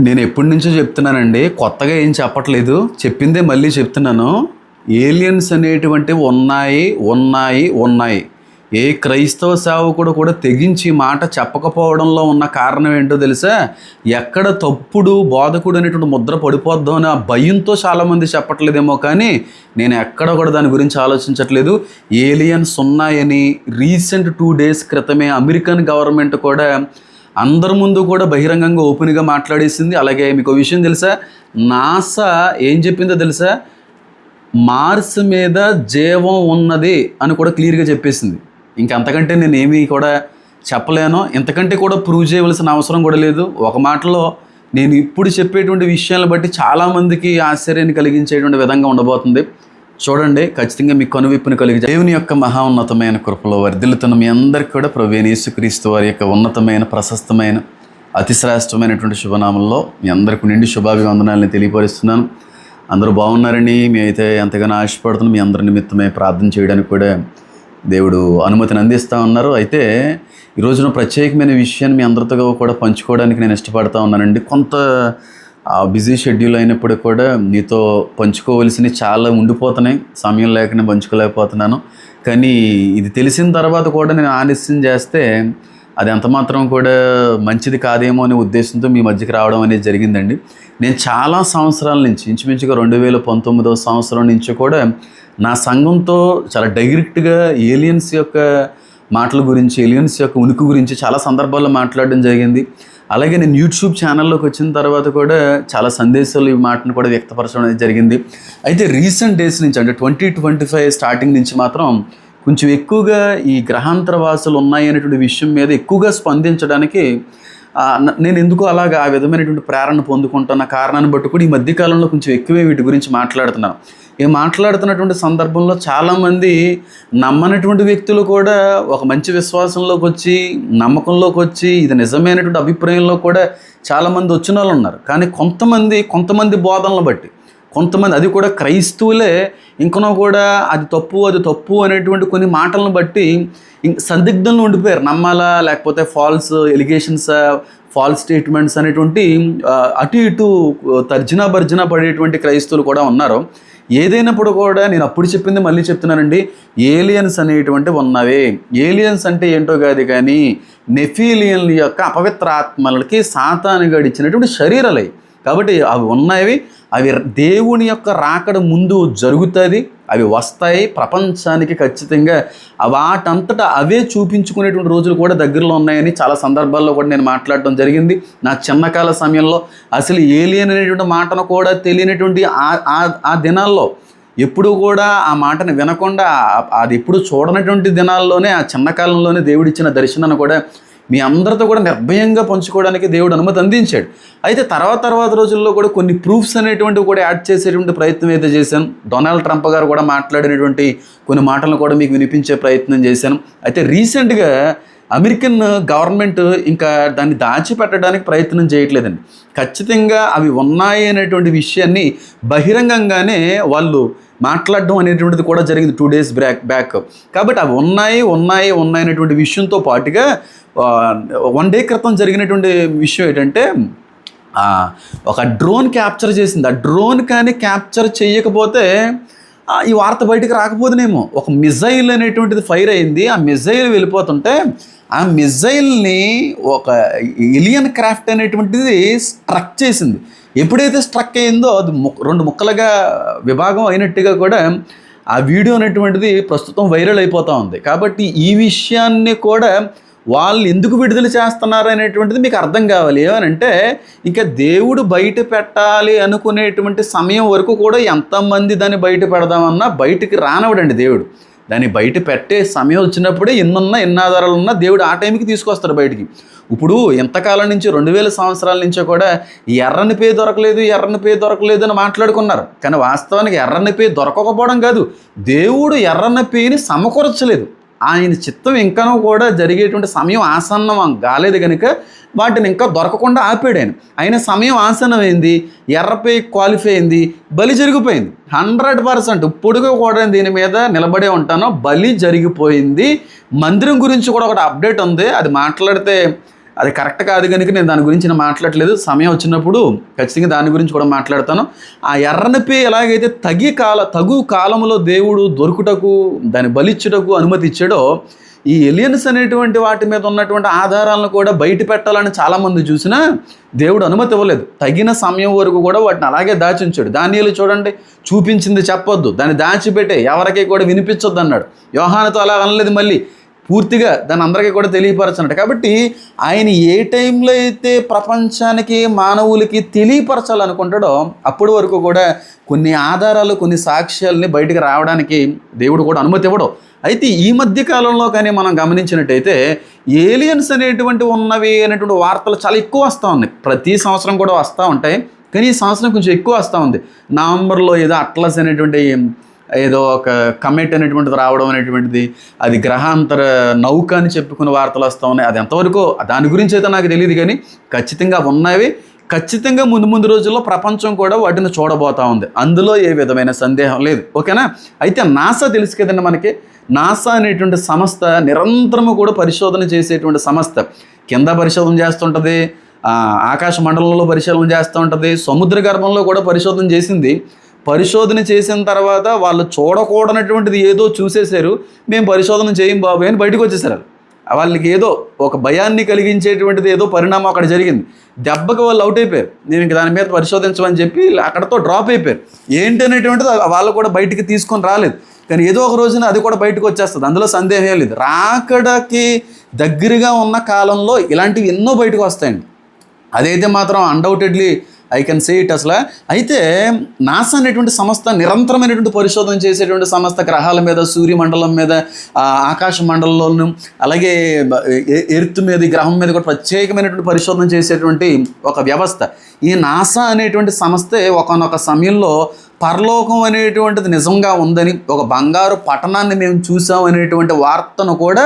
నేను ఎప్పటి నుంచో చెప్తున్నానండి కొత్తగా ఏం చెప్పట్లేదు. చెప్పిందే మళ్ళీ చెప్తున్నాను. ఏలియన్స్ అనేటువంటివి ఉన్నాయి ఉన్నాయి ఉన్నాయి. ఏ క్రైస్తవ సేవకుడు కూడా తెగించి మాట చెప్పకపోవడంలో ఉన్న కారణం ఏంటో తెలుసా? ఎక్కడ తప్పుడు బోధకుడు అనేటువంటి ముద్ర పడిపోద్దాం అని ఆ భయంతో చాలామంది చెప్పట్లేదేమో కానీ నేను ఎక్కడ కూడా దాని గురించి ఆలోచించట్లేదు. ఏలియన్స్ ఉన్నాయని రీసెంట్ టూ డేస్ క్రితమే అమెరికన్ గవర్నమెంట్ కూడా అందరి ముందు కూడా బహిరంగంగా ఓపెన్గా మాట్లాడేసింది. అలాగే మీకు విషయం తెలుసా? నాసా ఏం చెప్పిందో తెలుసా? మార్స్ మీద జీవం ఉన్నది అని కూడా క్లియర్గా చెప్పేసింది. ఇంకంతకంటే నేను ఏమీ కూడా చెప్పలేను. ఇంతకంటే కూడా ప్రూవ్ చేయవలసిన అవసరం కూడా లేదు. ఒక మాటలో నేను ఇప్పుడు చెప్పేటువంటి విషయాలను బట్టి చాలామందికి ఆశ్చర్యాన్ని కలిగించేటువంటి విధంగా ఉండబోతుంది. చూడండి ఖచ్చితంగా మీ కనువిప్పును కలిగి దేవుని యొక్క మహా ఉన్నతమైన కృపలో వర్ధిల్లుతున్న మీ అందరికీ కూడా ప్రవీణ యేసుక్రీస్తు వారి యొక్క ఉన్నతమైన ప్రశస్తమైన అతిశ్రేష్టమైనటువంటి శుభనామంలో మీ అందరికీ నిండి శుభాభివందనాలని తెలియపరుస్తున్నాను. అందరూ బాగున్నారని మేమైతే ఎంతగానో ఆశపడుతున్నాం మీ అందరి నిమిత్తమే ప్రార్థన చేయడానికి కూడా దేవుడు అనుమతిని అందిస్తూ ఉన్నారు. అయితే ఈ రోజున ప్రత్యేకమైన విషయాన్ని మీ అందరితో కూడా పంచుకోవడానికి నేను ఇష్టపడతా ఉన్నానండి. కొంత బిజీ షెడ్యూల్ అయినప్పుడు కూడా మీతో పంచుకోవలసినవి చాలా ఉండిపోతున్నాయి. సమయం లేక నేను పంచుకోలేకపోతున్నాను. కానీ ఇది తెలిసిన తర్వాత కూడా నేను ఆలస్యం చేస్తే అది ఎంతమాత్రం కూడా మంచిది కాదేమో అనే ఉద్దేశంతో మీ మధ్యకి రావడం అనేది జరిగిందండి. నేను చాలా సంవత్సరాల నుంచి ఇంచుమించుగా రెండు వేల పంతొమ్మిదవ సంవత్సరం నుంచి కూడా నా సంఘంతో చాలా డైరెక్ట్గా ఏలియన్స్ యొక్క మాటల గురించి ఏలియన్స్ యొక్క ఉనికి గురించి చాలా సందర్భాల్లో మాట్లాడడం జరిగింది. అలాగే నేను యూట్యూబ్ ఛానల్లోకి వచ్చిన తర్వాత కూడా చాలా సందేశాలు ఈ మాటను కూడా వ్యక్తపరచడం అనేది జరిగింది. అయితే రీసెంట్ డేస్ నుంచి అంటే ట్వంటీ ట్వంటీ ఫైవ్ స్టార్టింగ్ నుంచి మాత్రం కొంచెం ఎక్కువగా ఈ గ్రహాంతర వాసులు ఉన్నాయి అనేటువంటి విషయం మీద ఎక్కువగా స్పందించడానికి నేను ఎందుకు అలాగా ఆ విధమైనటువంటి ప్రేరణ పొందుకుంటున్న కారణాన్ని బట్టి కూడా ఈ మధ్యకాలంలో కొంచెం ఎక్కువే వీటి గురించి మాట్లాడుతున్నాను. ఈ మాట్లాడుతున్నటువంటి సందర్భంలో చాలామంది నమ్మనటువంటి వ్యక్తులు కూడా ఒక మంచి విశ్వాసంలోకి వచ్చి నమ్మకంలోకి వచ్చి ఇది నిజమైనటువంటి అభిప్రాయంలో కూడా చాలామంది వచ్చిన వాళ్ళు ఉన్నారు. కానీ కొంతమంది కొంతమంది బోధనలు బట్టి కొంతమంది అది కూడా క్రైస్తవులే ఇంకనో కూడా అది తప్పు అది తప్పు అనేటువంటి కొన్ని మాటలను బట్టి ఇంక సందిగ్ధంలో ఉండిపోయారు. నమ్మాలా లేకపోతే ఫాల్స్ ఎలిగేషన్స్ ఫాల్స్ స్టేట్మెంట్స్ అనేటువంటి అటు ఇటు తర్జనా భర్జన పడేటువంటి క్రైస్తవులు కూడా ఉన్నారు. ఏదైనప్పుడు కూడా నేను అప్పుడు చెప్పింది మళ్ళీ చెప్తున్నానండి ఏలియన్స్ అనేటువంటి ఉన్నవే. ఏలియన్స్ అంటే ఏంటో కాదు కానీ నెఫీలియన్ల యొక్క అపవిత్ర ఆత్మలకి సాతాను గడిచినటువంటి శరీరాలే. కాబట్టి అవి ఉన్నవి అవి దేవుని యొక్క రాకడ ముందు జరుగుతుంది అవి వస్తాయి ప్రపంచానికి ఖచ్చితంగా. వాటంతటా అవే చూపించుకునేటువంటి రోజులు కూడా దగ్గరలో ఉన్నాయని చాలా సందర్భాల్లో కూడా నేను మాట్లాడటం జరిగింది. నా చిన్నకాల సమయంలో అసలు ఏలియన్ అనేటువంటి మాటను కూడా తెలియనటువంటి ఆ- ఆ- దినాల్లో ఎప్పుడు కూడా ఆ మాటను వినకుండా అది ఎప్పుడు చూడనటువంటి దినాల్లోనే ఆ చిన్న కాలంలోనే దేవుడిచ్చిన దర్శనాన్ని కూడా మీ అందరితో కూడా నిర్భయంగా పంచుకోవడానికి దేవుడు అనుమతి అందించాడు. అయితే తర్వాత తర్వాత రోజుల్లో కూడా కొన్ని ప్రూఫ్స్ అనేటువంటివి కూడా యాడ్ చేసేటువంటి ప్రయత్నం అయితే చేశాను. డొనాల్డ్ ట్రంప్ గారు కూడా మాట్లాడినటువంటి కొన్ని మాటలను కూడా మీకు వినిపించే ప్రయత్నం చేశాను. అయితే రీసెంట్గా అమెరికన్ గవర్నమెంట్ ఇంకా దాన్ని దాచిపెట్టడానికి ప్రయత్నం చేయట్లేదండి. ఖచ్చితంగా అవి ఉన్నాయి అనేటువంటి విషయాన్ని బహిరంగంగానే వాళ్ళు మాట్లాడడం అనేటువంటిది కూడా జరిగింది టూ డేస్ బ్యాక్ బ్యాక్ కాబట్టి అవి ఉన్నాయి ఉన్నాయి ఉన్నాయి అనేటువంటి విషయంతో పాటుగా వన్ డే క్రితం జరిగినటువంటి విషయం ఏంటంటే ఒక డ్రోన్ క్యాప్చర్ చేసింది. ఆ డ్రోన్ కానీ క్యాప్చర్ చేయకపోతే ఈ వార్త బయటికి రాకపోదునేమో. ఒక మిజైల్ అనేటువంటిది ఫైర్ అయింది. ఆ మిజైల్ వెళ్ళిపోతుంటే ఆ మిజైల్ని ఒక ఎలియన్ క్రాఫ్ట్ అనేటువంటిది స్ట్రక్ చేసింది. ఎప్పుడైతే స్ట్రక్ అయిందో అది రెండు ముక్కలుగా విభాగం అయినట్టుగా కూడా ఆ వీడియో అనేటువంటిది ప్రస్తుతం వైరల్ అయిపోతూ ఉంది. కాబట్టి ఈ విషయాన్ని కూడా వాళ్ళు ఎందుకు విడుదల చేస్తున్నారు అనేటువంటిది మీకు అర్థం కావాలి. ఏమనంటే ఇంకా దేవుడు బయట పెట్టాలి అనుకునేటువంటి సమయం వరకు కూడా ఎంతమంది దాన్ని బయట పెడదామన్నా బయటికి రానవడండి దేవుడు. దాన్ని బయట పెట్టే సమయం వచ్చినప్పుడే ఎన్నున్నా ఎన్ని ఆధారాలు ఉన్నా దేవుడు ఆ టైంకి తీసుకొస్తాడు బయటికి. ఇప్పుడు ఎంతకాలం నుంచి రెండు వేల సంవత్సరాల నుంచో కూడా ఎర్రని పే దొరకలేదు ఎర్రని పే దొరకలేదు అని మాట్లాడుకున్నారు. కానీ వాస్తవానికి ఎర్రని పే దొరకకపోవడం కాదు. దేవుడు ఎర్రని పేని సమకూర్చలేదు. ఆయన చిత్తం ఇంకనూ కూడా జరిగేటువంటి సమయం ఆసన్నం కాలేదు కనుక వాటిని ఇంకా దొరకకుండా ఆపాడు ఆయన. ఆయన సమయం ఆసన్నమైంది ఎర్రపై క్వాలిఫై అయింది బలి జరిగిపోయింది. హండ్రెడ్ పర్సెంట్ ఇప్పుడు కూడా దీని మీద నిలబడే ఉంటాను. బలి జరిగిపోయింది. మందిరం గురించి కూడా ఒకటి అప్డేట్ ఉంది. అది మాట్లాడితే అది కరెక్ట్ కాదు కనుక నేను దాని గురించి నేను మాట్లాడలేదు సమయం వచ్చినప్పుడు ఖచ్చితంగా దాని గురించి కూడా మాట్లాడతాను. ఆ ఎర్రనిపి ఎలాగైతే తగి కాల తగు కాలంలో దేవుడు దొరుకుటకు దాన్ని బలిచ్చుటకు అనుమతి ఇచ్చాడో ఈ ఎలియన్స్ అనేటువంటి వాటి మీద ఉన్నటువంటి ఆధారాలను కూడా బయట పెట్టాలని చాలామంది చూసినా దేవుడు అనుమతి ఇవ్వలేదు. తగిన సమయం వరకు కూడా వాటిని అలాగే దాచి ఉంచాడు. చూడండి చూపించింది చెప్పొద్దు. దాన్ని దాచిపెట్టే ఎవరికి కూడా వినిపించొద్దు అన్నాడు యోహానతో అలా అనలేదు మళ్ళీ. పూర్తిగా దాని అందరికీ కూడా తెలియపరచనట. కాబట్టి ఆయన ఏ టైంలో అయితే ప్రపంచానికి మానవులకి తెలియపరచాలనుకుంటాడో అప్పటి వరకు కూడా కొన్ని ఆధారాలు కొన్ని సాక్ష్యాలని బయటకు రావడానికి దేవుడు కూడా అనుమతి ఇవ్వడు. అయితే ఈ మధ్య కాలంలో కానీ మనం గమనించినట్టయితే ఏలియన్స్ అనేటువంటి ఉన్నవి అనేటువంటి వార్తలు చాలా ఎక్కువ వస్తూ ఉన్నాయి ప్రతి సంవత్సరం కూడా వస్తూ ఉంటాయి. కానీ ఈ సంవత్సరం కొంచెం ఎక్కువ వస్తూ ఉంది. నవంబర్లో ఏదో అట్లస్ అనేటువంటి ఏదో ఒక కమెట్ అనేటువంటిది రావడం అనేటువంటిది అది గ్రహాంతర నౌక అని చెప్పుకునే వార్తలు వస్తూ ఉన్నాయి. అది ఎంతవరకు? దాని గురించి అయితే నాకు తెలియదు కానీ ఖచ్చితంగా ఉన్నవి. ఖచ్చితంగా ముందు ముందు రోజుల్లో ప్రపంచం కూడా వాటిని చూడబోతా ఉంది. అందులో ఏ విధమైన సందేహం లేదు. ఓకేనా? అయితే నాసా తెలుసు కదండి మనకి. నాసా అనేటువంటి సంస్థ నిరంతరము కూడా పరిశోధన చేసేటువంటి సంస్థ. కింద పరిశోధన చేస్తుంటుంది ఆకాశ మండలంలో పరిశోధన చేస్తూ ఉంటుంది సముద్ర గర్భంలో కూడా పరిశోధన చేసింది. పరిశోధన చేసిన తర్వాత వాళ్ళు చూడకూడనటువంటిది ఏదో చూసేశారు. మేము పరిశోధన చేయం బాబు అని బయటకు వచ్చేసారు వాళ్ళకి ఏదో ఒక భయాన్ని కలిగించేటువంటిది ఏదో పరిణామం అక్కడ జరిగింది. దెబ్బకి వాళ్ళు అవుట్ అయిపోయారు. నేను ఇంక దాని మీద పరిశోధించమని చెప్పి అక్కడతో డ్రాప్ అయిపోయారు. ఏంటి అనేటువంటిది వాళ్ళు కూడా బయటికి తీసుకొని రాలేదు. కానీ ఏదో ఒక రోజున అది కూడా బయటకు వచ్చేస్తుంది. అందులో సందేహం లేదు. రాకడకి దగ్గరగా ఉన్న కాలంలో ఇలాంటివి ఎన్నో బయటకు వస్తాయండి. అదైతే మాత్రం undoubtedly I can say it అసలు అయితే నాసా అనేటువంటి సంస్థ నిరంతరమైనటువంటి పరిశోధన చేసేటువంటి సంస్థ గ్రహాల మీద సూర్యమండలం మీద ఆకాశ మండలంలోను అలాగే ఎర్త్ మీద గ్రహం మీద కూడా ప్రత్యేకమైనటువంటి పరిశోధన చేసేటువంటి ఒక వ్యవస్థ. ఈ నాసా అనేటువంటి సంస్థే ఒకనొక సమయంలో పరలోకం అనేటువంటిది నిజంగా ఉందని ఒక బంగారు పట్టణాన్ని మేము చూసాం అనేటువంటి వార్తను కూడా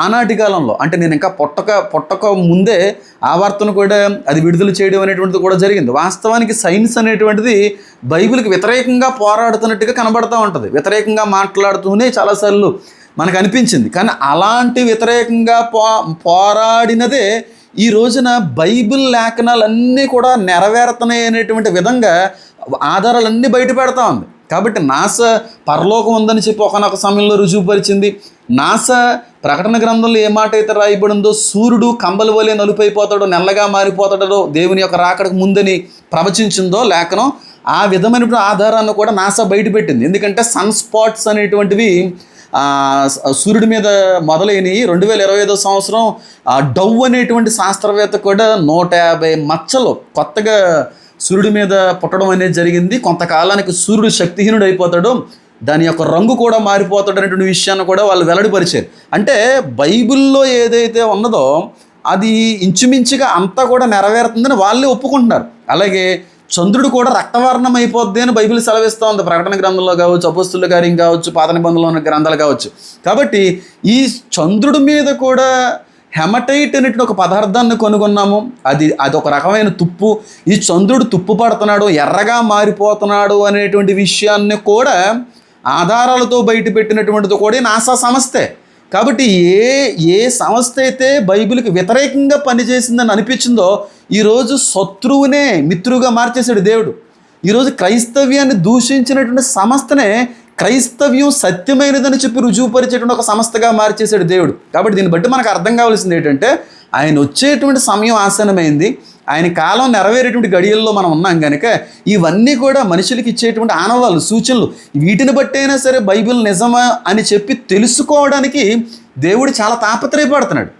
ఆనాటి కాలంలో అంటే నేను ఇంకా పుట్టక పుట్టక ముందే ఆ వార్తను కూడా అది విడుదల చేయడం అనేటువంటిది కూడా జరిగింది. వాస్తవానికి సైన్స్ అనేటువంటిది బైబిల్కి వ్యతిరేకంగా పోరాడుతున్నట్టుగా కనబడతా ఉంటుంది. వ్యతిరేకంగా మాట్లాడుతూనే చాలాసార్లు మనకు అనిపించింది. కానీ అలాంటి వ్యతిరేకంగా పో పోరాడినదే ఈ రోజున బైబిల్ లేఖనాలన్నీ కూడా నెరవేరుతున్నాయి అనేటువంటి విధంగా ఆధారాలన్నీ బయట పెడతా ఉంది. కాబట్టి నాసా పరలోకం ఉందని చెప్పి ఒకనొక సమయంలో రుజువుపరిచింది. నాసా ప్రకటన గ్రంథంలో ఏ మాట అయితే రాయబడిందో సూర్యుడు కంబల వలె నలుపైపోతాడో నల్లగా మారిపోతాడో దేవుని యొక్క రాకడకు ముందని ప్రవచించిందో లేఖనం ఆ విధమైనటువంటి ఆధారాన్ని కూడా నాసా బయటపెట్టింది ఎందుకంటే సన్ స్పాట్స్ అనేటువంటివి సూర్యుడి మీద మొదలైనవి రెండు వేల ఇరవై ఐదో సంవత్సరం ఆ డవ్ అనేటువంటి శాస్త్రవేత్త కూడా నూట యాభై మచ్చలు కొత్తగా సూర్యుడి మీద పుట్టడం అనేది జరిగింది. కొంతకాలానికి సూర్యుడు శక్తిహీనుడు అయిపోతాడు. దాని యొక్క రంగు కూడా మారిపోతాడు అనేటువంటి విషయాన్ని కూడా వాళ్ళు వెల్లడిపరిచారు. అంటే బైబిల్లో ఏదైతే ఉన్నదో అది ఇంచుమించుగా అంతా కూడా నెరవేరుతుందని వాళ్ళే ఒప్పుకుంటున్నారు. అలాగే చంద్రుడు కూడా రక్తవర్ణం అయిపోద్ది అని బైబిల్ సెలవిస్తూ ఉంది. ప్రకటన గ్రంథంలో కావచ్చు అపస్తుల కార్యం కావచ్చు పాత నిబంధనలో ఉన్న గ్రంథాలు కావచ్చు. కాబట్టి ఈ చంద్రుడి మీద కూడా హెమటైట్ అనేటువంటి ఒక పదార్థాన్ని కనుగొన్నాము. అది అది ఒక రకమైన తుప్పు. ఈ చంద్రుడు తుప్పు పడుతున్నాడు ఎర్రగా మారిపోతున్నాడు అనేటువంటి విషయాన్ని కూడా ఆధారాలతో బయట పెట్టినటువంటిది కూడా నాసా సంస్థే. కాబట్టి ఏ ఏ సంస్థ అయితే బైబిల్కి వ్యతిరేకంగా పనిచేసిందని అనిపించిందో ఈరోజు శత్రువునే మిత్రుగా మార్చేశాడు దేవుడు. ఈరోజు క్రైస్తవ్యాన్ని దూషించినటువంటి సంస్థనే క్రైస్తవ్యం సత్యమైనదని చెప్పి రుజువుపరిచేటువంటి ఒక సంస్థగా మార్చేశాడు దేవుడు. కాబట్టి దీన్ని బట్టి మనకు అర్థం కావాల్సింది ఏంటంటే ఆయన వచ్చేటువంటి సమయం ఆసనమైంది ఆయన కాలం నెరవేరేటువంటి గడియల్లో మనం ఉన్నాం కనుక ఇవన్నీ కూడా మనుషులకి ఇచ్చేటువంటి ఆనవాళ్ళు సూచనలు. వీటిని బట్టైనా సరే బైబిల్ నిజమా అని చెప్పి తెలుసుకోవడానికి దేవుడు చాలా తాపత్రయపడుతున్నాడు.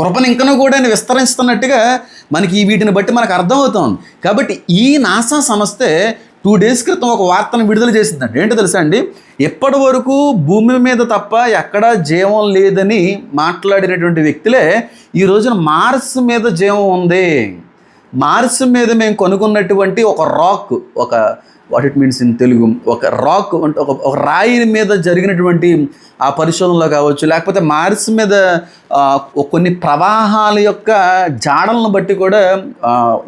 కృపను ఇంకనూ కూడా ఆయన విస్తరిస్తున్నట్టుగా మనకి ఈ వీటిని బట్టి మనకు అర్థమవుతోంది. కాబట్టి ఈ నాసా సంస్థే టూ డేస్ క్రితం ఒక వార్తను విడుదల చేసిందండి. ఏంటో తెలుసా అండి? ఎప్పటి వరకు భూమి మీద తప్ప ఎక్కడా జీవం లేదని మాట్లాడినటువంటి వ్యక్తులే ఈ రోజున మార్స్ మీద జీవం ఉంది. మార్స్ మీద మేము కొనుక్కున్నటువంటి ఒక రాక్ ఒక what it means in Telugu ఒక రాక్ అంటే ఒక ఒక రాయి మీద జరిగినటువంటి ఆ పరిశోధనలో కావచ్చు లేకపోతే మార్స్ మీద కొన్ని ప్రవాహాల యొక్క జాడలను బట్టి కూడా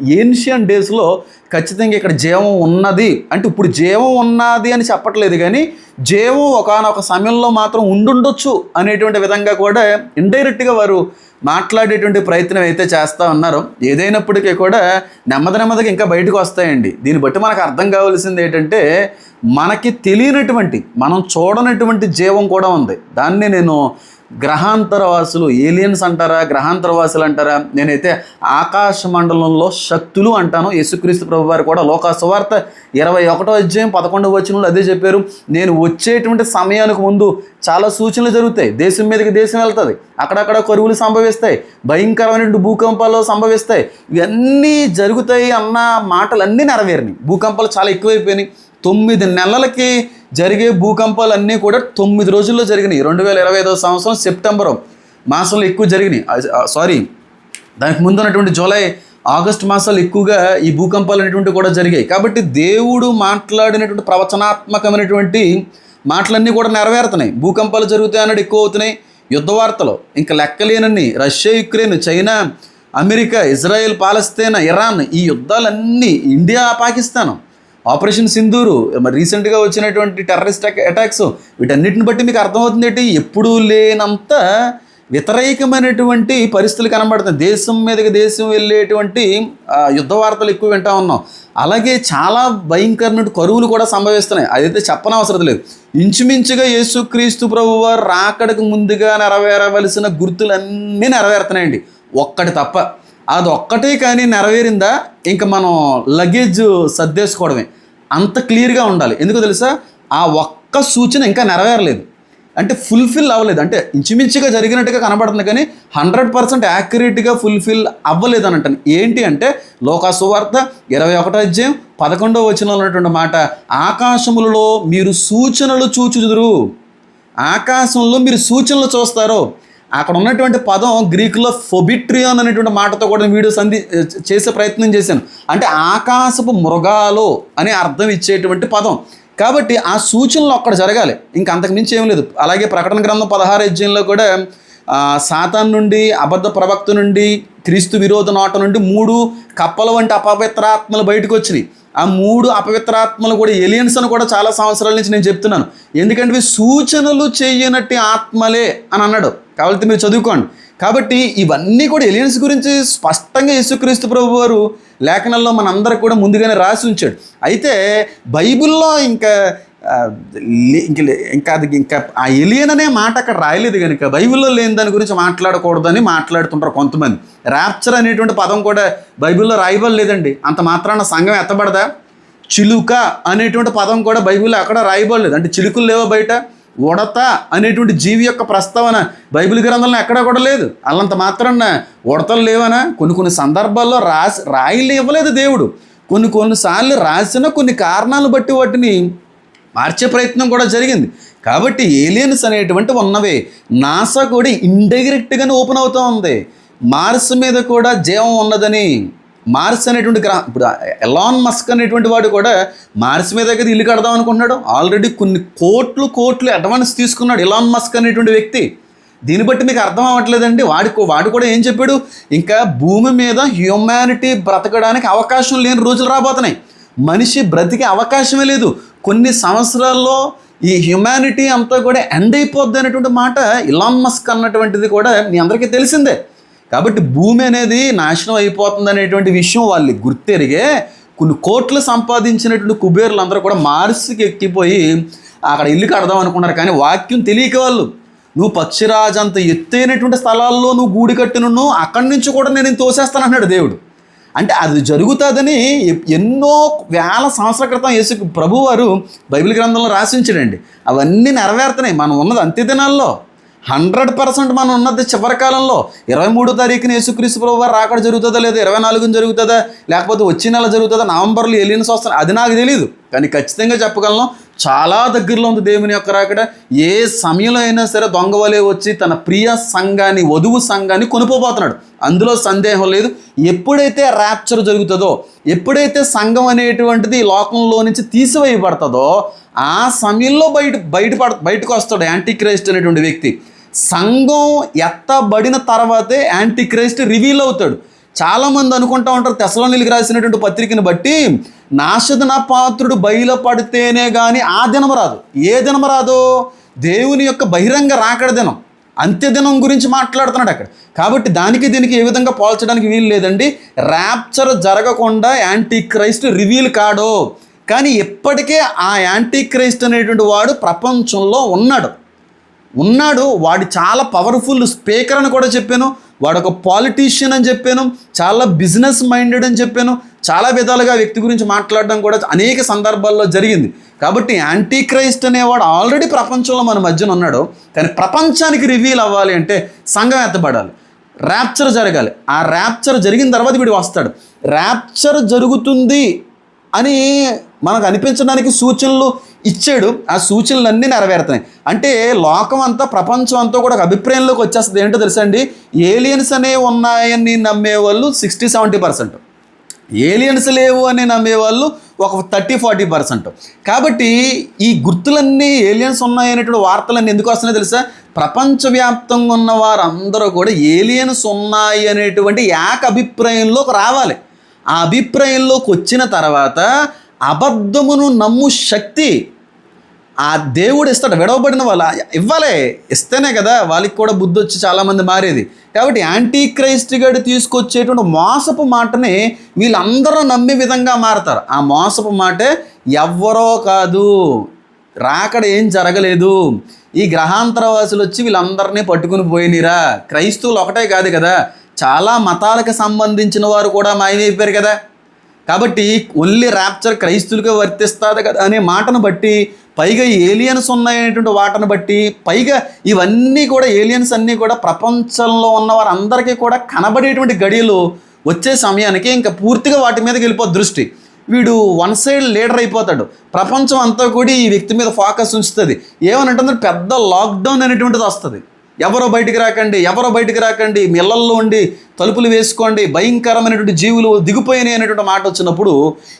ఏన్షియన్ డేస్లో ఖచ్చితంగా ఇక్కడ జీవం ఉన్నది. అంటే ఇప్పుడు జీవం ఉన్నది అని చెప్పట్లేదు కానీ జీవం ఒకనొక సమయంలో మాత్రం ఉండుండొచ్చు అనేటువంటి విధంగా కూడా ఇండైరెక్ట్గా వారు మాట్లాడేటువంటి ప్రయత్నం అయితే చేస్తూ ఉన్నారో. ఏదైనప్పటికీ కూడా నెమ్మది నెమ్మదిగా ఇంకా బయటకు వస్తాయండి. దీన్ని బట్టి మనకు అర్థం కావాల్సింది ఏంటంటే మనకి తెలియనటువంటి మనం చూడనటువంటి జీవం కూడా ఉంది. దాన్ని నేను గ్రహాంతరవాసులు ఏలియన్స్ అంటారా గ్రహాంతరవాసులు అంటారా? నేనైతే ఆకాశ మండలంలో శక్తులు అంటాను. యేసుక్రీస్తు ప్రభు వారు కూడా లోకాసువార్త ఇరవై ఒకటో అధ్యాయం పదకొండవ వచనంలో అదే చెప్పారు. నేను వచ్చేటువంటి సమయానికి ముందు చాలా సూచనలు జరుగుతాయి. దేశం మీదకి దేశం వెళ్తుంది. అక్కడక్కడ కరువులు సంభవిస్తాయి. భయంకరమైనటువంటి భూకంపాలు సంభవిస్తాయి. ఇవన్నీ జరుగుతాయి అన్న మాటలన్నీ నెరవేరినాయి. భూకంపాలు చాలా ఎక్కువైపోయినాయి. తొమ్మిది నెలలకి జరిగే భూకంపాలు అన్నీ కూడా తొమ్మిది రోజుల్లో జరిగినాయి. రెండు వేల ఇరవై ఐదవ సంవత్సరం సెప్టెంబర్ మాసంలో ఎక్కువ జరిగినాయి. సారీ దానికి ముందు ఉన్నటువంటి జూలై ఆగస్ట్ మాసాలు ఎక్కువగా ఈ భూకంపాలు అనేటువంటి కూడా జరిగాయి. కాబట్టి దేవుడు మాట్లాడినటువంటి ప్రవచనాత్మకమైనటువంటి మాటలన్నీ కూడా నెరవేరుతున్నాయి. భూకంపాలు జరుగుతాయి అన్నది ఎక్కువ అవుతున్నాయి. యుద్ధ వార్తలు ఇంకా లెక్కలేనన్ని Russia Ukraine China America Israel Palestine Iran ఈ యుద్ధాలన్నీ ఇండియా పాకిస్తాన్ ఆపరేషన్ సింధూరు మరి రీసెంట్గా వచ్చినటువంటి టెర్రరిస్ట్ అటాక్స్ వీటన్నిటిని బట్టి మీకు అర్థమవుతుంది ఏంటి? ఎప్పుడూ లేనంత వ్యతిరేకమైనటువంటి పరిస్థితులు కనబడుతుంది దేశం మీదకి దేశం వెళ్ళేటువంటి యుద్ధ వార్తలు ఎక్కువ వింటా ఉన్నాం. అలాగే చాలా భయంకరమైన కరువులు కూడా సంభవిస్తున్నాయి. అదైతే చెప్పనవసరం లేదు. ఇంచుమించుగా యేసుక్రీస్తు ప్రభు వారు రాకడకు ముందుగా నెరవేరవలసిన గుర్తులన్నీ నెరవేరుతున్నాయండి. ఒక్కటి తప్ప. అది ఒక్కటే కానీ నెరవేరిందా? ఇంకా మనం లగేజ్ సర్దేసుకోవడమే. అంత క్లియర్గా ఉండాలి. ఎందుకు తెలుసా? ఆ ఒక్క సూచన ఇంకా నెరవేరలేదు. అంటే ఫుల్ఫిల్ అవ్వలేదు. అంటే ఇంచుమించుగా జరిగినట్టుగా కనబడుతుంది కానీ హండ్రెడ్ పర్సెంట్ యాక్యురేట్గా ఫుల్ఫిల్ అవ్వలేదు అని అంటాను. ఏంటి అంటే లోకాసువార్త ఇరవై ఒకటో అధ్యాయం పదకొండవ వచనంలో ఉన్నటువంటి మాట ఆకాశములలో మీరు సూచనలు చూచుదురు. ఆకాశంలో మీరు సూచనలు చూస్తారు. అక్కడ ఉన్నటువంటి పదం గ్రీకులో ఫొబిట్రియోన్ అనేటువంటి మాటతో కూడా వీడియో సంధి చేసే ప్రయత్నం చేశాను. అంటే ఆకాశపు మృగాలు అనే అర్థం ఇచ్చేటువంటి పదం. కాబట్టి ఆ సూచనలు అక్కడ జరగాలి. ఇంకా అంతకుమించి ఏం లేదు. అలాగే ప్రకటన గ్రంథం పదహారు అధ్యాయంలో కూడా సాతాన్ నుండి అబద్ధ ప్రవక్త నుండి క్రీస్తు విరోధ నోట నుండి మూడు కప్పల వంటి అపవిత్రాత్మలు బయటకు వచ్చినాయి. ఆ మూడు అపవిత్రాత్మలు కూడా ఎలియన్స్ అని కూడా చాలా సంవత్సరాల నుంచి నేను చెప్తున్నాను. ఎందుకంటే సూచనలు చేయనట్టి ఆత్మలే అని అన్నాడు. కాబట్టి మీరు చదువుకోండి. కాబట్టి ఇవన్నీ కూడా ఎలియన్స్ గురించి స్పష్టంగా యేసుక్రీస్తు ప్రభు వారు లేఖనాల్లో మనందరికి కూడా ముందుగానే రాసి ఉంచాడు. అయితే బైబిల్లో ఇంకా ఇంకా ఇంకా అది ఇంకా ఆ ఎలియన్ అనే మాట అక్కడ రాయలేదు కనుక బైబిల్లో లేని దాని గురించి మాట్లాడకూడదని మాట్లాడుతుంటారు కొంతమంది. ర్యాప్చర్ అనేటువంటి పదం కూడా బైబిల్లో రాయబడలేదండి. అంత మాత్రాన సంఘం ఎత్తబడదా? చిలుక అనేటువంటి పదం కూడా బైబిల్లో అక్కడ రాయబడలేదు. అంటే చిలుకలు లేవో బయట? ఉడత అనేటువంటి జీవి యొక్క ప్రస్తావన బైబిల్ గ్రంథంలో ఎక్కడా కూడా లేదు. అల్లంత మాత్రాన ఉడతలు లేవనా? కొన్ని కొన్ని సందర్భాల్లో రాసి రాయిలు ఇవ్వలేదు దేవుడు. కొన్ని కొన్నిసార్లు రాసిన కొన్ని కారణాలు బట్టి వాటిని మార్చే ప్రయత్నం కూడా జరిగింది. కాబట్టి ఏలియన్స్ అనేటువంటి ఉన్నవే నాసా కూడా ఇండైరెక్ట్గానే ఓపెన్ అవుతూ ఉంది. మార్స్ మీద కూడా జీవం ఉన్నదని మార్స్ అనేటువంటి గ్రహం ఇప్పుడు ఎలాన్ మస్క్ అనేటువంటి వాడు కూడా మార్స్ మీద దగ్గర ఇల్లు కడదాం అనుకుంటున్నాడు. ఆల్రెడీ కొన్ని కోట్లు కోట్లు అడ్వాన్స్ తీసుకున్నాడు ఎలాన్ మస్క్ అనేటువంటి వ్యక్తి. దీన్ని బట్టి మీకు అర్థం అవ్వట్లేదండి. వాడి వాడు కూడా ఏం చెప్పాడు? ఇంకా భూమి మీద హ్యూమానిటీ బ్రతకడానికి అవకాశం లేని రోజులు రాబోతున్నాయి. మనిషి బ్రతికే అవకాశమే లేదు. కొన్ని సంవత్సరాల్లో ఈ హ్యుమానిటీ అంతా కూడా ఎండ్ అయిపోద్ది అనేటువంటి మాట ఇలాన్ మస్క్ అన్నటువంటిది కూడా మీ అందరికీ తెలిసిందే. కాబట్టి భూమి అనేది నాశనం అయిపోతుంది అనేటువంటి విషయం వాళ్ళు గుర్తెరిగే కొన్ని కోట్లు సంపాదించినటువంటి కుబేరులు అందరూ కూడా మార్స్కి ఎక్కిపోయి అక్కడ ఇల్లు కడదాం అనుకున్నారు కానీ వాక్యం తెలియక వాళ్ళు నువ్వు పక్షిరాజు అంత ఎత్తైనటువంటి స్థలాల్లో నువ్వు గూడి కట్టినను అక్కడి నుంచి కూడా నేను తోసేస్తాను అన్నాడు దేవుడు. అంటే అది జరుగుతుందని ఎన్నో వేల సంవత్సరాల క్రితం యేసు ప్రభువారు బైబిల్ గ్రంథంలో రాసించాడండి. అవన్నీ నెరవేరుతున్నాయి. మనం ఉన్నది అంత్య దినాల్లో హండ్రెడ్ పర్సెంట్ మనం ఉన్నది చివరి కాలంలో. ఇరవై మూడో తారీఖున యేసుక్రీస్తు ప్రభు రాకడ జరుగుతుందా లేదా? ఇరవై నాలుగున జరుగుతుందా? లేకపోతే వచ్చే నెల జరుగుతుందా? నవంబర్లో వెళ్ళిన సంవత్సరం? అది నాకు తెలియదు కానీ ఖచ్చితంగా చెప్పగలను చాలా దగ్గరలో ఉంది దేవుని యొక్క రాకడ. ఏ సమయంలో అయినా సరే దొంగవలే వచ్చి తన ప్రియ సంఘాన్ని వధువు సంఘాన్ని కొనుక్కోబోతున్నాడు. అందులో సందేహం లేదు. ఎప్పుడైతే ర్యాప్చర్ జరుగుతుందో ఎప్పుడైతే సంఘం అనేటువంటిది ఈ లోకంలో నుంచి తీసివేయబడుతుందో ఆ సమయంలో బయట బయటపడ బయటకు వస్తాడు యాంటీ క్రైస్ట్ అనేటువంటి వ్యక్తి. సంఘం ఎత్తబడిన తర్వాతే యాంటీ క్రైస్ట్ రివీల్ అవుతాడు. చాలామంది అనుకుంటా ఉంటారు తెసలోనికి రాసినటువంటి పత్రికను బట్టి నాశదన పాత్రుడు బయలుపడితేనే కానీ ఆ దినం రాదు. ఏ దినం రాదు? దేవుని యొక్క బహిరంగ రాకడ దినం. అంత్యదినం గురించి మాట్లాడుతున్నాడు అక్కడ. కాబట్టి దానికి దీనికి ఏ విధంగా పోల్చడానికి వీలు లేదండి. ర్యాప్చర్ జరగకుండా యాంటీ క్రైస్ట్ రివీల్ కాడు. కానీ ఇప్పటికే ఆ యాంటీ క్రైస్ట్ అనేటువంటి వాడు ప్రపంచంలో ఉన్నాడు. ఉన్నాడు వాడు చాలా పవర్ఫుల్ స్పీకర్ అని కూడా చెప్పాను వాడు ఒక పాలిటీషియన్ అని చెప్పాను చాలా బిజినెస్ మైండెడ్ అని చెప్పాను చాలా విధాలుగా వ్యక్తి గురించి మాట్లాడడం కూడా అనేక సందర్భాల్లో జరిగింది. కాబట్టి యాంటీ క్రైస్ట్ అనేవాడు ఆల్రెడీ ప్రపంచంలో మన మధ్యన ఉన్నాడు కానీ ప్రపంచానికి రివీల్ అవ్వాలి అంటే సంఘం ఎత్తబడాలి ర్యాప్చర్ జరగాలి. ఆ ర్యాప్చర్ జరిగిన తర్వాత వీడు వస్తాడు. ర్యాప్చర్ జరుగుతుంది అని మనకు అనిపించడానికి సూచనలు ఇచ్చాడు ఆ సూచనలన్నీ నెరవేరుతున్నాయి. అంటే లోకం అంతా ప్రపంచం అంతా కూడా ఒక అభిప్రాయంలోకి వచ్చేస్తుంది. ఏంటో తెలుసా అండి? ఏలియన్స్ అనే ఉన్నాయని నమ్మేవాళ్ళు సిక్స్టీ సెవెంటీ పర్సెంట్. ఏలియన్స్ లేవు అని నమ్మేవాళ్ళు ఒక థర్టీ ఫార్టీ పర్సెంట్. కాబట్టి ఈ గుర్తులన్నీ ఏలియన్స్ ఉన్నాయనేటువంటి వార్తలన్నీ ఎందుకు వస్తున్నాయో తెలుసా? ప్రపంచవ్యాప్తంగా ఉన్న వారందరూ కూడా ఏలియన్స్ ఉన్నాయి అనేటువంటి ఏక అభిప్రాయంలోకి రావాలి. ఆ అభిప్రాయంలోకి వచ్చిన తర్వాత అబద్ధమును నమ్ము శక్తి ఆ దేవుడు ఇస్తాడు. విడవబడిన వాళ్ళ ఇవ్వాలే ఇస్తేనే కదా వాళ్ళకి కూడా బుద్ధి వచ్చి చాలామంది మారేది. కాబట్టి యాంటీ క్రైస్ట్ గడు తీసుకొచ్చేటువంటి మోసపు మాటని వీళ్ళందరూ నమ్మే విధంగా మారతారు. ఆ మోసపు మాటే ఎవ్వరో కాదు రాకడ ఏం జరగలేదు. ఈ గ్రహాంతరవాసులు వచ్చి వీళ్ళందరినీ పట్టుకుని పోయినరా. క్రైస్తవులు ఒకటే కాదు కదా చాలా మతాలకు సంబంధించిన వారు కూడా మాయమైపోయారు కదా. కాబట్టి ఓన్లీ ర్యాప్చర్ క్రైస్తులుగా వర్తిస్తుంది కదా అనే మాటను బట్టి పైగా ఏలియన్స్ ఉన్నాయనేటువంటి వాటను బట్టి పైగా ఇవన్నీ కూడా ఏలియన్స్ అన్నీ కూడా ప్రపంచంలో ఉన్న వారందరికీ కూడా కనబడేటువంటి గడియలు వచ్చే సమయానికి ఇంకా పూర్తిగా వాటి మీదకి వెళ్ళిపోతుంది దృష్టి. వీడు వన్ సైడ్ లీడర్ అయిపోతాడు. ప్రపంచం అంతా కూడా ఈ వ్యక్తి మీద ఫోకస్ ఉంచుతుంది. ఏమనంటే పెద్ద లాక్డౌన్ అనేటువంటిది వస్తుంది. ఎవరో బయటికి రాకండి ఎవరో బయటికి రాకండి మీ ఇళ్ళల్లో ఉండి తలుపులు వేసుకోండి భయంకరమైనటువంటి జీవులు దిగిపోయినాయి అనేటువంటి మాట వచ్చినప్పుడు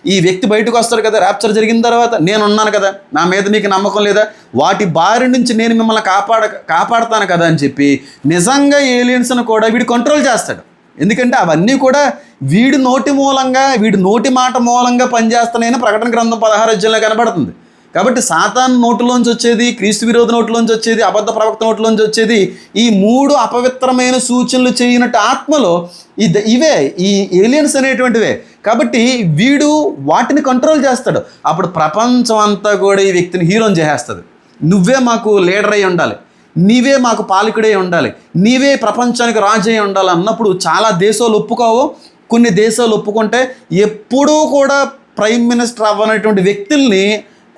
ఈ వ్యక్తి బయటకు వస్తాడు కదా ర్యాప్చర్ జరిగిన తర్వాత నేను ఉన్నాను కదా నా మీద మీకు నమ్మకం లేదా? వాటి బారి నుంచి నేను మిమ్మల్ని కాపాడ కాపాడతాను కదా అని చెప్పి నిజంగా ఏలియన్స్ను కూడా వీడు కంట్రోల్ చేస్తాడు. ఎందుకంటే అవన్నీ కూడా వీడి నోటి మూలంగా వీడి నోటి మాట మూలంగా పనిచేస్తున్నాయని ప్రకటన గ్రంథం పదహారు అధ్యాయంలో కనబడుతుంది. కాబట్టి సాతాన్ నోటులోంచి వచ్చేది క్రీస్తు విరోధ నోటులోంచి వచ్చేది అబద్ధ ప్రవక్త నోటులోంచి వచ్చేది ఈ మూడు అపవిత్రమైన సూచనలు చేయనట్టు ఆత్మలో ఇది ఇవే ఈ ఏలియన్స్ అనేటువంటివే. కాబట్టి వీడు వాటిని కంట్రోల్ చేస్తాడు. అప్పుడు ప్రపంచం అంతా కూడా ఈ వ్యక్తిని హీరోని చేసేస్తుంది. నువ్వే మాకు లీడర్ అయి ఉండాలి. నీవే మాకు పాలకుడే ఉండాలి. నీవే ప్రపంచానికి రాజు అయి ఉండాలి అన్నప్పుడు చాలా దేశాలు ఒప్పుకోవు. కొన్ని దేశాలు ఒప్పుకుంటే ఎప్పుడూ కూడా ప్రైమ్ మినిస్టర్ అవ్వనటువంటి వ్యక్తుల్ని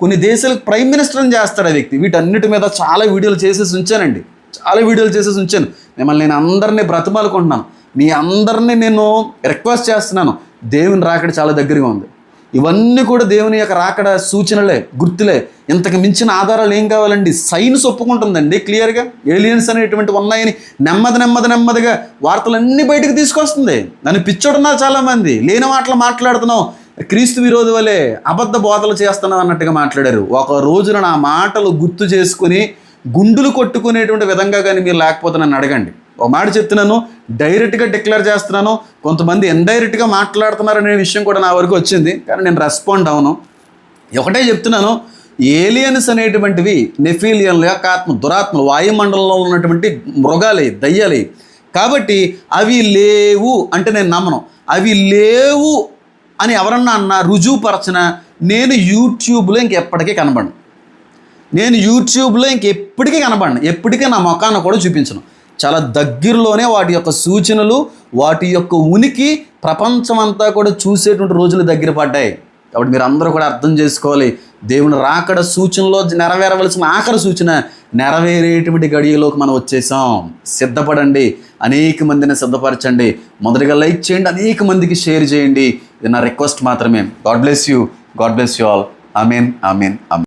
కొన్ని దేశాలకు ప్రైమ్ మినిస్టర్ని చేస్తాడు ఆ వ్యక్తి. వీటన్నిటి మీద చాలా వీడియోలు చేసేసి ఉంచానండి. చాలా వీడియోలు చేసేసి ఉంచాను. మిమ్మల్ని నేను అందరినీ బ్రతమాలుకుంటున్నాను. మీ అందరినీ నేను రిక్వెస్ట్ చేస్తున్నాను. దేవుని రాకడ చాలా దగ్గరగా ఉంది. ఇవన్నీ కూడా దేవుని యొక్క రాకడ సూచనలే గుర్తులే. ఇంతకు మించిన ఆధారాలు ఏం కావాలండి? సైన్స్ ఒప్పుకుంటుందండి క్లియర్గా ఏలియన్స్ అనేటువంటి ఉన్నాయని నెమ్మది నెమ్మది నెమ్మదిగా వార్తలన్నీ బయటకు తీసుకొస్తుంది. నన్ను పిచ్చోడున్నారు చాలామంది. లేని మాటలు మాట్లాడుతున్నావు. క్రీస్తు విరోధి వలె అబద్ధ బోధలు చేస్తున్నావు అన్నట్టుగా మాట్లాడారు. ఒక రోజున నా మాటలు గుర్తు చేసుకుని గుండులు కొట్టుకునేటువంటి విధంగా కానీ మీరు లేకపోతే నన్ను అడగండి. ఒక మాట చెప్తున్నాను డైరెక్ట్గా డిక్లేర్ చేస్తున్నాను కొంతమంది ఇండైరెక్ట్గా మాట్లాడుతున్నారు అనే విషయం కూడా నా వరకు వచ్చింది. కానీ నేను రెస్పాండ్ అవును. ఒకటే చెప్తున్నాను ఏలియన్స్ అనేటువంటివి నెఫీలియన్ల యొక్క ఆత్మ దురాత్మలు వాయుమండలంలో ఉన్నటువంటి మృగాలే దయ్యాలే. కాబట్టి అవి లేవు అంటే నేను నమ్మను. అవి లేవు అని ఎవరన్నా అన్న రుజువుపరచిన నేను యూట్యూబ్లో ఇంకెప్పటికీ కనబడను. నేను యూట్యూబ్లో ఇంకెప్పటికీ కనబడను. ఎప్పటికీ నా ముఖాన్ని కూడా చూపించను. చాలా దగ్గరలోనే వాటి యొక్క సూచనలు వాటి యొక్క ఉనికి ప్రపంచమంతా కూడా చూసేటువంటి రోజులు దగ్గర పడ్డాయి. కాబట్టి మీరు అందరూ కూడా అర్థం చేసుకోవాలి. దేవుని రాకడ సూచనలో నెరవేరవలసిన ఆఖరి సూచన నెరవేరేటువంటి గడియలోకి మనం వచ్చేసాం. సిద్ధపడండి. అనేక మందిని సిద్ధపరచండి. మొదటిగా లైక్ చేయండి. అనేక మందికి షేర్ చేయండి. ఇది నా రిక్వెస్ట్ మాత్రమే. God bless you God bless you all Amin అమీన్ అమీన్